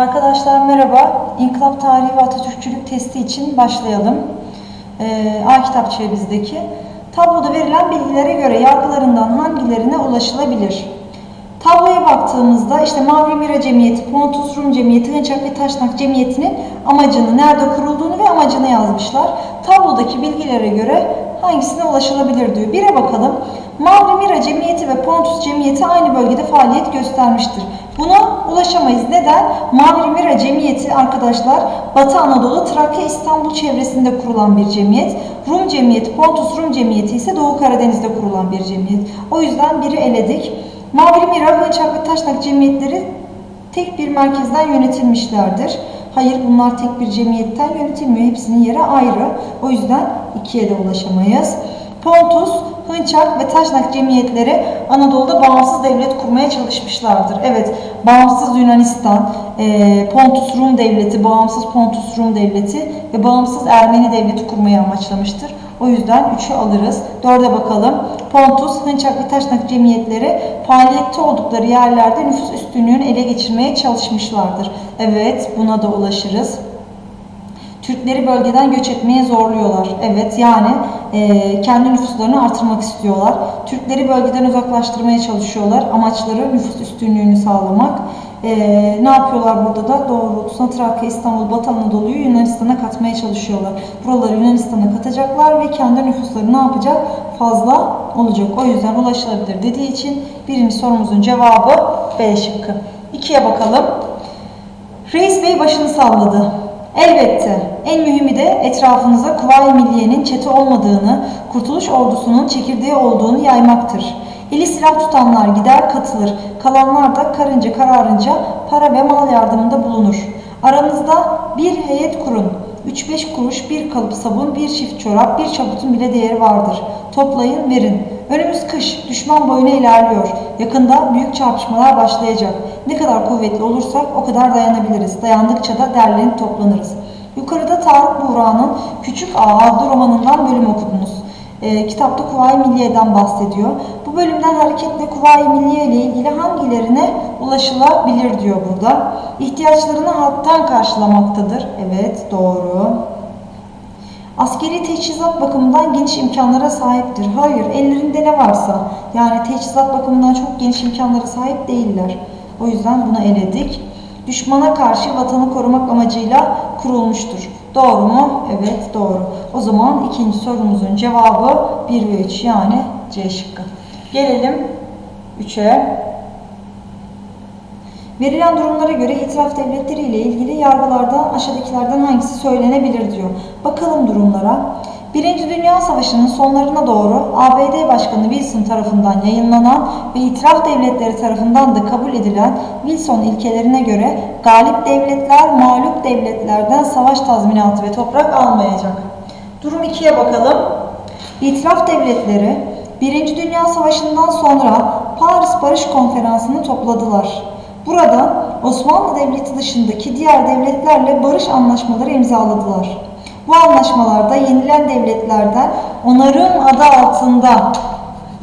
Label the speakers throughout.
Speaker 1: Arkadaşlar merhaba. İnkılap Tarihi ve Atatürkçülük testi için başlayalım. Ee, A kitapçıya bizdeki. Tabloda verilen bilgilere göre yargılarından hangilerine ulaşılabilir? Tabloya baktığımızda işte Mavi Mira Cemiyeti, Pontus Rum Cemiyeti, Hınçak ve Taşnak Cemiyeti'nin amacını, nerede kurulduğunu ve amacını yazmışlar. Tablodaki bilgilere göre hangisine ulaşılabilir diyor. Bire bakalım. Mira Cemiyeti ve Pontus Cemiyeti aynı bölgede faaliyet göstermiştir. Buna ulaşamayız. Neden? Mira Cemiyeti arkadaşlar Batı Anadolu, Trakya, İstanbul çevresinde kurulan bir cemiyet. Rum Cemiyeti, Pontus Rum Cemiyeti ise Doğu Karadeniz'de kurulan bir cemiyet. O yüzden biri eledik. Mavi Mira, Hınçak ve Taşnak cemiyetleri tek bir merkezden yönetilmişlerdir. Hayır bunlar tek bir cemiyetten yönetilmiyor. Hepsinin yeri ayrı. O yüzden ikiye de ulaşamayız. Pontus, Hınçak ve Taşnak cemiyetleri Anadolu'da bağımsız devlet kurmaya çalışmışlardır. Evet, bağımsız Yunanistan, e, Pontus Rum devleti, bağımsız Pontus Rum devleti ve bağımsız Ermeni devleti kurmayı amaçlamıştır. O yüzden 3'ü alırız. 4'e bakalım. Pontus, Hınçak ve Taşnak cemiyetleri faaliyette oldukları yerlerde nüfus üstünlüğünü ele geçirmeye çalışmışlardır. Evet, buna da ulaşırız. Türkleri bölgeden göç etmeye zorluyorlar. Evet yani e, kendi nüfuslarını artırmak istiyorlar. Türkleri bölgeden uzaklaştırmaya çalışıyorlar. Amaçları nüfus üstünlüğünü sağlamak. E, ne yapıyorlar burada da? Doğrultusuna Trakya, İstanbul, Batı Anadolu'yu Yunanistan'a katmaya çalışıyorlar. Buraları Yunanistan'a katacaklar ve kendi nüfusları ne yapacak? Fazla olacak. O yüzden ulaşılabilir dediği için birinci sorumuzun cevabı B şıkkı. İkiye bakalım. Reis Bey başını salladı. Elbette. En mühimi de etrafınıza Kuvayi Milliye'nin çete olmadığını, Kurtuluş Ordusu'nun çekirdeği olduğunu yaymaktır. Eli silah tutanlar gider katılır, kalanlar da karınca kararınca para ve mal yardımında bulunur. Aranızda bir heyet kurun. 3-5 kuruş bir kalıp sabun, bir çift çorap, bir çaputun bile değeri vardır. Toplayın, verin. Önümüz kış, düşman boyuna ilerliyor. Yakında büyük çarpışmalar başlayacak. Ne kadar kuvvetli olursak o kadar dayanabiliriz. Dayandıkça da derlenip toplanırız. Yukarıda Tarık Buğra'nın Küçük Ağa adlı romanından bölüm okudunuz. Ee, kitapta Kuvayi Milliye'den bahsediyor. Bu bölümden hareketle Kuvayi Milliye ile ilgili hangilerine ulaşılabilir diyor burada. İhtiyaçlarını halktan karşılamaktadır. Evet doğru. Askeri teçhizat bakımından geniş imkanlara sahiptir. Hayır, ellerinde ne varsa. Yani teçhizat bakımından çok geniş imkanlara sahip değiller. O yüzden bunu eledik. Düşmana karşı vatanı korumak amacıyla kurulmuştur. Doğru mu? Evet doğru. O zaman ikinci sorumuzun cevabı 1 ve 3 yani C şıkkı. Gelelim 3'e. Verilen durumlara göre itiraf devletleri ile ilgili yargılarda aşağıdakilerden hangisi söylenebilir diyor. Bakalım durumlara. Birinci Dünya Savaşı'nın sonlarına doğru ABD Başkanı Wilson tarafından yayınlanan ve itiraf devletleri tarafından da kabul edilen Wilson ilkelerine göre galip devletler mağlup devletlerden savaş tazminatı ve toprak almayacak. Durum 2'ye bakalım. İtiraf devletleri Birinci Dünya Savaşı'ndan sonra Paris Barış Konferansı'nı topladılar. Burada Osmanlı Devleti dışındaki diğer devletlerle barış anlaşmaları imzaladılar. Bu anlaşmalarda yenilen devletlerden onarım adı altında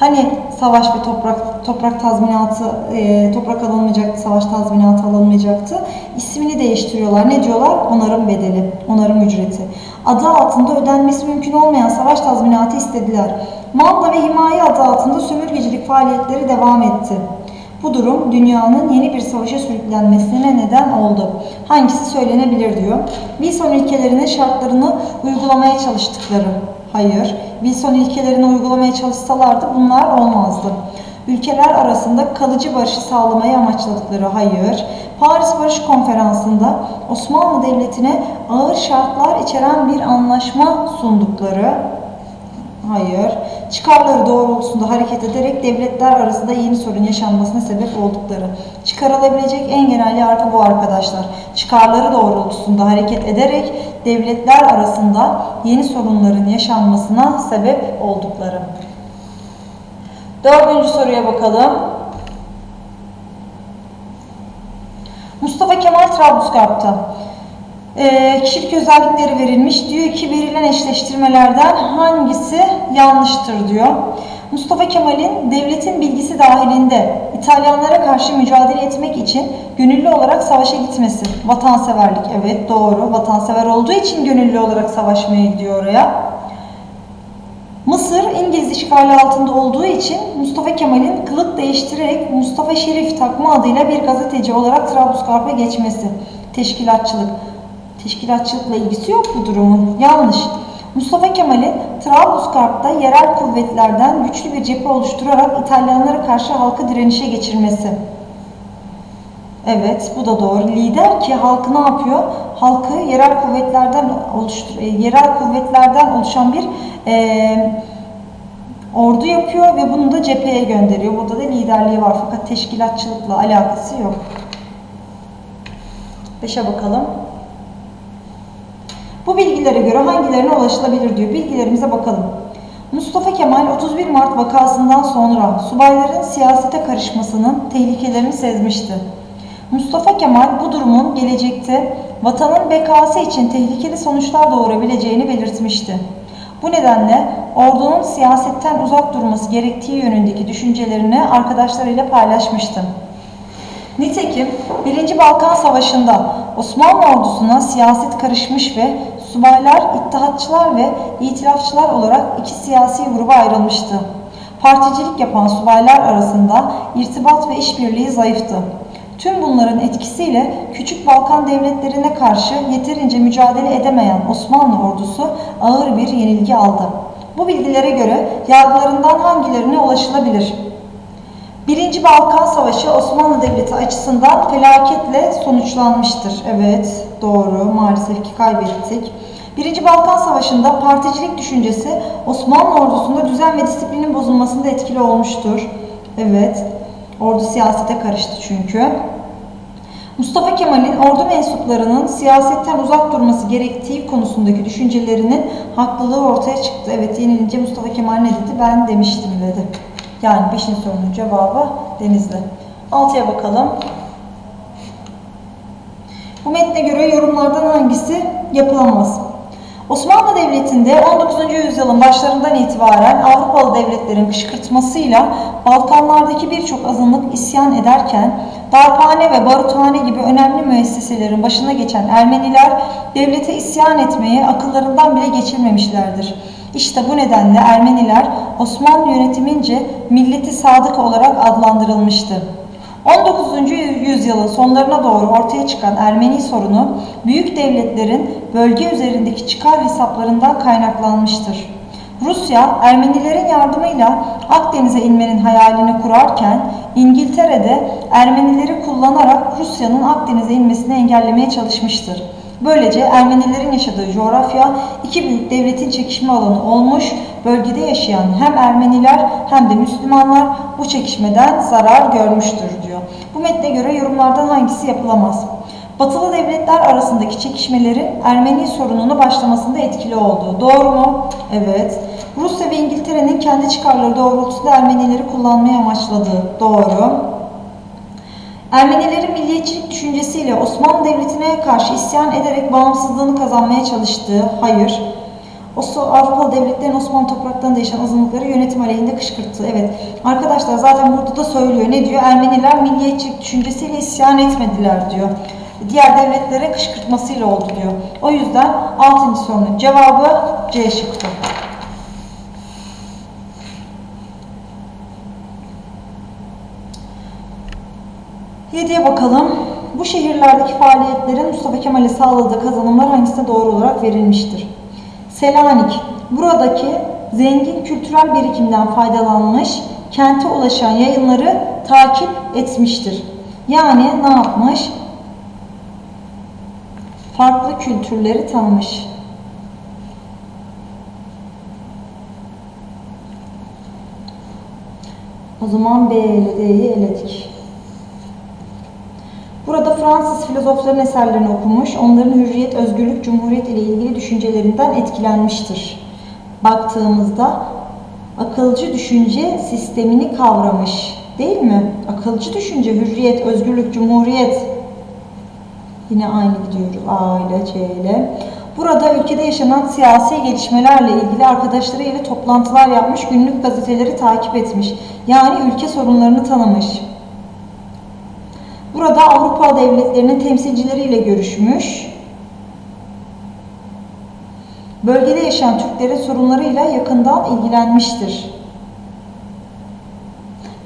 Speaker 1: hani savaş ve toprak toprak tazminatı e, toprak alınmayacaktı, savaş tazminatı alınmayacaktı. İsmini değiştiriyorlar. Ne diyorlar? Onarım bedeli, onarım ücreti. Adı altında ödenmesi mümkün olmayan savaş tazminatı istediler. Malla ve himaye adı altında sömürgecilik faaliyetleri devam etti. Bu durum dünyanın yeni bir savaşa sürüklenmesine neden oldu. Hangisi söylenebilir diyor. Wilson ilkelerinin şartlarını uygulamaya çalıştıkları. Hayır. Wilson ilkelerini uygulamaya çalışsalardı bunlar olmazdı. Ülkeler arasında kalıcı barışı sağlamayı amaçladıkları hayır. Paris Barış Konferansı'nda Osmanlı Devleti'ne ağır şartlar içeren bir anlaşma sundukları Hayır. Çıkarları doğrultusunda hareket ederek devletler arasında yeni sorun yaşanmasına sebep oldukları. Çıkarılabilecek en genel yargı bu arkadaşlar. Çıkarları doğrultusunda hareket ederek devletler arasında yeni sorunların yaşanmasına sebep oldukları. Dördüncü soruya bakalım. Mustafa Kemal Trablusgarp'ta e, kişilik özellikleri verilmiş. Diyor ki verilen eşleştirmelerden hangisi yanlıştır diyor. Mustafa Kemal'in devletin bilgisi dahilinde İtalyanlara karşı mücadele etmek için gönüllü olarak savaşa gitmesi. Vatanseverlik evet doğru. Vatansever olduğu için gönüllü olarak savaşmaya gidiyor oraya. Mısır İngiliz işgali altında olduğu için Mustafa Kemal'in kılık değiştirerek Mustafa Şerif takma adıyla bir gazeteci olarak Trablusgarp'a geçmesi. Teşkilatçılık. Teşkilatçılıkla ilgisi yok bu durumun. Yanlış. Mustafa Kemal'in Trablusgarp'ta yerel kuvvetlerden güçlü bir cephe oluşturarak İtalyanlara karşı halkı direnişe geçirmesi. Evet, bu da doğru. Lider ki halkı ne yapıyor? Halkı yerel kuvvetlerden oluştur e, yerel kuvvetlerden oluşan bir e, ordu yapıyor ve bunu da cepheye gönderiyor. Burada da liderliği var fakat teşkilatçılıkla alakası yok. Beşe bakalım. Bu bilgilere göre hangilerine ulaşılabilir diyor. Bilgilerimize bakalım. Mustafa Kemal 31 Mart vakasından sonra subayların siyasete karışmasının tehlikelerini sezmişti. Mustafa Kemal bu durumun gelecekte vatanın bekası için tehlikeli sonuçlar doğurabileceğini belirtmişti. Bu nedenle ordunun siyasetten uzak durması gerektiği yönündeki düşüncelerini arkadaşlarıyla paylaşmıştı. Nitekim 1. Balkan Savaşı'nda Osmanlı ordusuna siyaset karışmış ve subaylar ittihatçılar ve itilafçılar olarak iki siyasi gruba ayrılmıştı. Particilik yapan subaylar arasında irtibat ve işbirliği zayıftı. Tüm bunların etkisiyle Küçük Balkan devletlerine karşı yeterince mücadele edemeyen Osmanlı ordusu ağır bir yenilgi aldı. Bu bilgilere göre yargılarından hangilerine ulaşılabilir? Birinci Balkan Savaşı Osmanlı Devleti açısından felaketle sonuçlanmıştır. Evet, doğru. Maalesef ki kaybettik. Birinci Balkan Savaşı'nda particilik düşüncesi Osmanlı ordusunda düzen ve disiplinin bozulmasında etkili olmuştur. Evet, ordu siyasete karıştı çünkü. Mustafa Kemal'in ordu mensuplarının siyasetten uzak durması gerektiği konusundaki düşüncelerinin haklılığı ortaya çıktı. Evet yenilince Mustafa Kemal ne dedi? Ben demiştim dedi. Yani 5. sorunun cevabı Denizli. 6'ya bakalım. Bu metne göre yorumlardan hangisi yapılamaz? Osmanlı Devleti'nde 19. yüzyılın başlarından itibaren Avrupalı devletlerin kışkırtmasıyla Balkanlardaki birçok azınlık isyan ederken darphane ve baruthane gibi önemli müesseselerin başına geçen Ermeniler devlete isyan etmeyi akıllarından bile geçirmemişlerdir. İşte bu nedenle Ermeniler Osmanlı yönetimince milleti sadık olarak adlandırılmıştı. 19. yüzyılın sonlarına doğru ortaya çıkan Ermeni sorunu büyük devletlerin bölge üzerindeki çıkar hesaplarından kaynaklanmıştır. Rusya Ermenilerin yardımıyla Akdeniz'e inmenin hayalini kurarken İngiltere'de Ermenileri kullanarak Rusya'nın Akdeniz'e inmesini engellemeye çalışmıştır. Böylece Ermenilerin yaşadığı coğrafya iki büyük devletin çekişme alanı olmuş, bölgede yaşayan hem Ermeniler hem de Müslümanlar bu çekişmeden zarar görmüştür diyor. Bu metne göre yorumlardan hangisi yapılamaz? Batılı devletler arasındaki çekişmelerin Ermeni sorununu başlamasında etkili olduğu. Doğru mu? Evet. Rusya ve İngiltere'nin kendi çıkarları doğrultusunda Ermenileri kullanmaya amaçladığı. Doğru. Ermenilerin milliyetçilik düşüncesiyle Osmanlı Devleti'ne karşı isyan ederek bağımsızlığını kazanmaya çalıştığı, hayır. Avrupalı devletlerin Osmanlı topraklarında yaşayan azınlıkları yönetim aleyhinde kışkırttı. Evet arkadaşlar zaten burada da söylüyor. Ne diyor? Ermeniler milliyetçilik düşüncesiyle isyan etmediler diyor. Diğer devletlere kışkırtmasıyla oldu diyor. O yüzden 6. sorunun cevabı C şıkkı. Yediye bakalım. Bu şehirlerdeki faaliyetlerin Mustafa Kemal'e sağladığı kazanımlar hangisine doğru olarak verilmiştir? Selanik, buradaki zengin kültürel birikimden faydalanmış, kente ulaşan yayınları takip etmiştir. Yani ne yapmış? Farklı kültürleri tanımış. O zaman B D'yi eledik. Burada Fransız filozofların eserlerini okumuş, onların hürriyet, özgürlük, cumhuriyet ile ilgili düşüncelerinden etkilenmiştir. Baktığımızda akılcı düşünce sistemini kavramış. Değil mi? Akılcı düşünce, hürriyet, özgürlük, cumhuriyet. Yine aynı gidiyoruz A ile C ile. Burada ülkede yaşanan siyasi gelişmelerle ilgili arkadaşlarıyla toplantılar yapmış, günlük gazeteleri takip etmiş. Yani ülke sorunlarını tanımış. Burada Avrupa devletlerinin temsilcileriyle görüşmüş. Bölgede yaşayan Türklerin sorunlarıyla yakından ilgilenmiştir.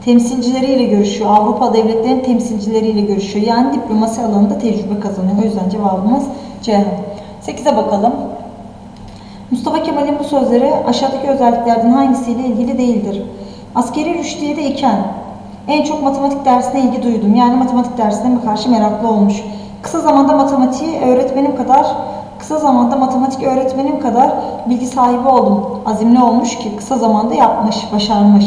Speaker 1: Temsilcileriyle görüşüyor. Avrupa devletlerinin temsilcileriyle görüşüyor. Yani diplomasi alanında tecrübe kazanıyor. O yüzden cevabımız C. 8'e bakalım. Mustafa Kemal'in bu sözleri aşağıdaki özelliklerden hangisiyle ilgili değildir? Askeri rüştiyede iken en çok matematik dersine ilgi duydum. Yani matematik dersine karşı meraklı olmuş. Kısa zamanda matematiği öğretmenim kadar kısa zamanda matematik öğretmenim kadar bilgi sahibi oldum. Azimli olmuş ki kısa zamanda yapmış, başarmış.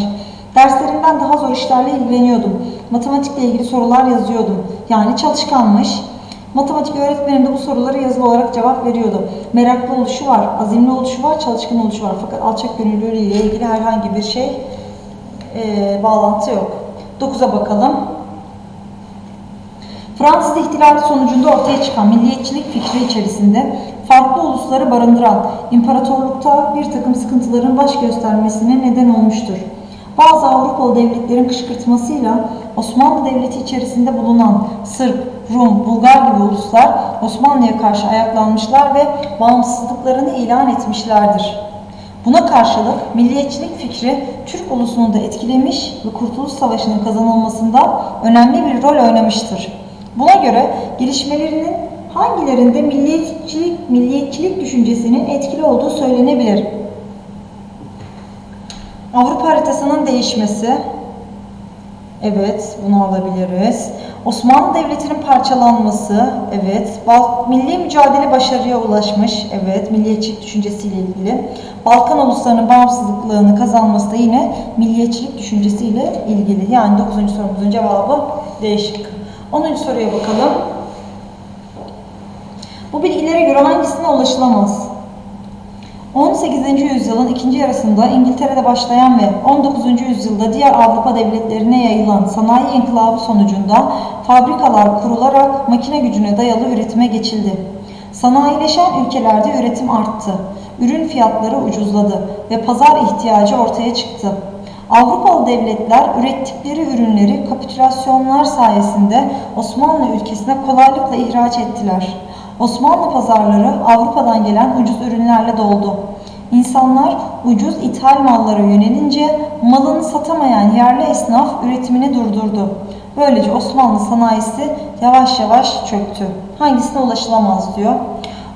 Speaker 1: Derslerinden daha zor işlerle ilgileniyordum. Matematikle ilgili sorular yazıyordum. Yani çalışkanmış. Matematik öğretmenim de bu soruları yazılı olarak cevap veriyordu. Meraklı oluşu var, azimli oluşu var, çalışkan oluşu var. Fakat alçak gönüllülüğü ile ilgili herhangi bir şey e, bağlantı yok. 9'a bakalım. Fransız ihtilali sonucunda ortaya çıkan milliyetçilik fikri içerisinde farklı ulusları barındıran imparatorlukta bir takım sıkıntıların baş göstermesine neden olmuştur. Bazı Avrupalı devletlerin kışkırtmasıyla Osmanlı Devleti içerisinde bulunan Sırp, Rum, Bulgar gibi uluslar Osmanlı'ya karşı ayaklanmışlar ve bağımsızlıklarını ilan etmişlerdir. Buna karşılık milliyetçilik fikri Türk ulusunu da etkilemiş ve Kurtuluş Savaşı'nın kazanılmasında önemli bir rol oynamıştır. Buna göre gelişmelerinin hangilerinde milliyetçilik, milliyetçilik düşüncesinin etkili olduğu söylenebilir? Avrupa haritasının değişmesi. Evet, bunu alabiliriz. Osmanlı Devleti'nin parçalanması. Evet. Bal milli mücadele başarıya ulaşmış. Evet, milliyetçilik düşüncesiyle ilgili. Balkan uluslarının bağımsızlıklarını kazanması da yine milliyetçilik düşüncesiyle ilgili. Yani 9. sorumuzun cevabı değişik. 10. soruya bakalım. Bu bilgilere göre hangisine ulaşılamaz? 18. yüzyılın ikinci yarısında İngiltere'de başlayan ve 19. yüzyılda diğer Avrupa devletlerine yayılan sanayi inkılabı sonucunda fabrikalar kurularak makine gücüne dayalı üretime geçildi. Sanayileşen ülkelerde üretim arttı. Ürün fiyatları ucuzladı ve pazar ihtiyacı ortaya çıktı. Avrupalı devletler ürettikleri ürünleri kapitülasyonlar sayesinde Osmanlı ülkesine kolaylıkla ihraç ettiler. Osmanlı pazarları Avrupa'dan gelen ucuz ürünlerle doldu. İnsanlar ucuz ithal mallara yönelince malını satamayan yerli esnaf üretimini durdurdu. Böylece Osmanlı sanayisi yavaş yavaş çöktü. Hangisine ulaşılamaz diyor.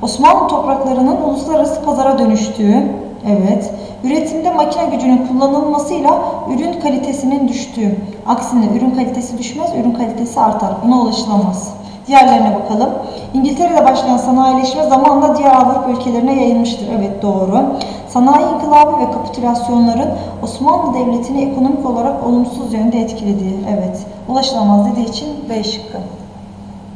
Speaker 1: Osmanlı topraklarının uluslararası pazara dönüştüğü, evet, üretimde makine gücünün kullanılmasıyla ürün kalitesinin düştüğü. Aksine ürün kalitesi düşmez, ürün kalitesi artar. Buna ulaşılamaz. Diğerlerine bakalım. İngiltere'de başlayan sanayileşme zamanla diğer Avrupa ülkelerine yayılmıştır. Evet doğru. Sanayi inkılabı ve kapitülasyonların Osmanlı Devleti'ni ekonomik olarak olumsuz yönde etkilediği. Evet. Ulaşılamaz dediği için B şıkkı.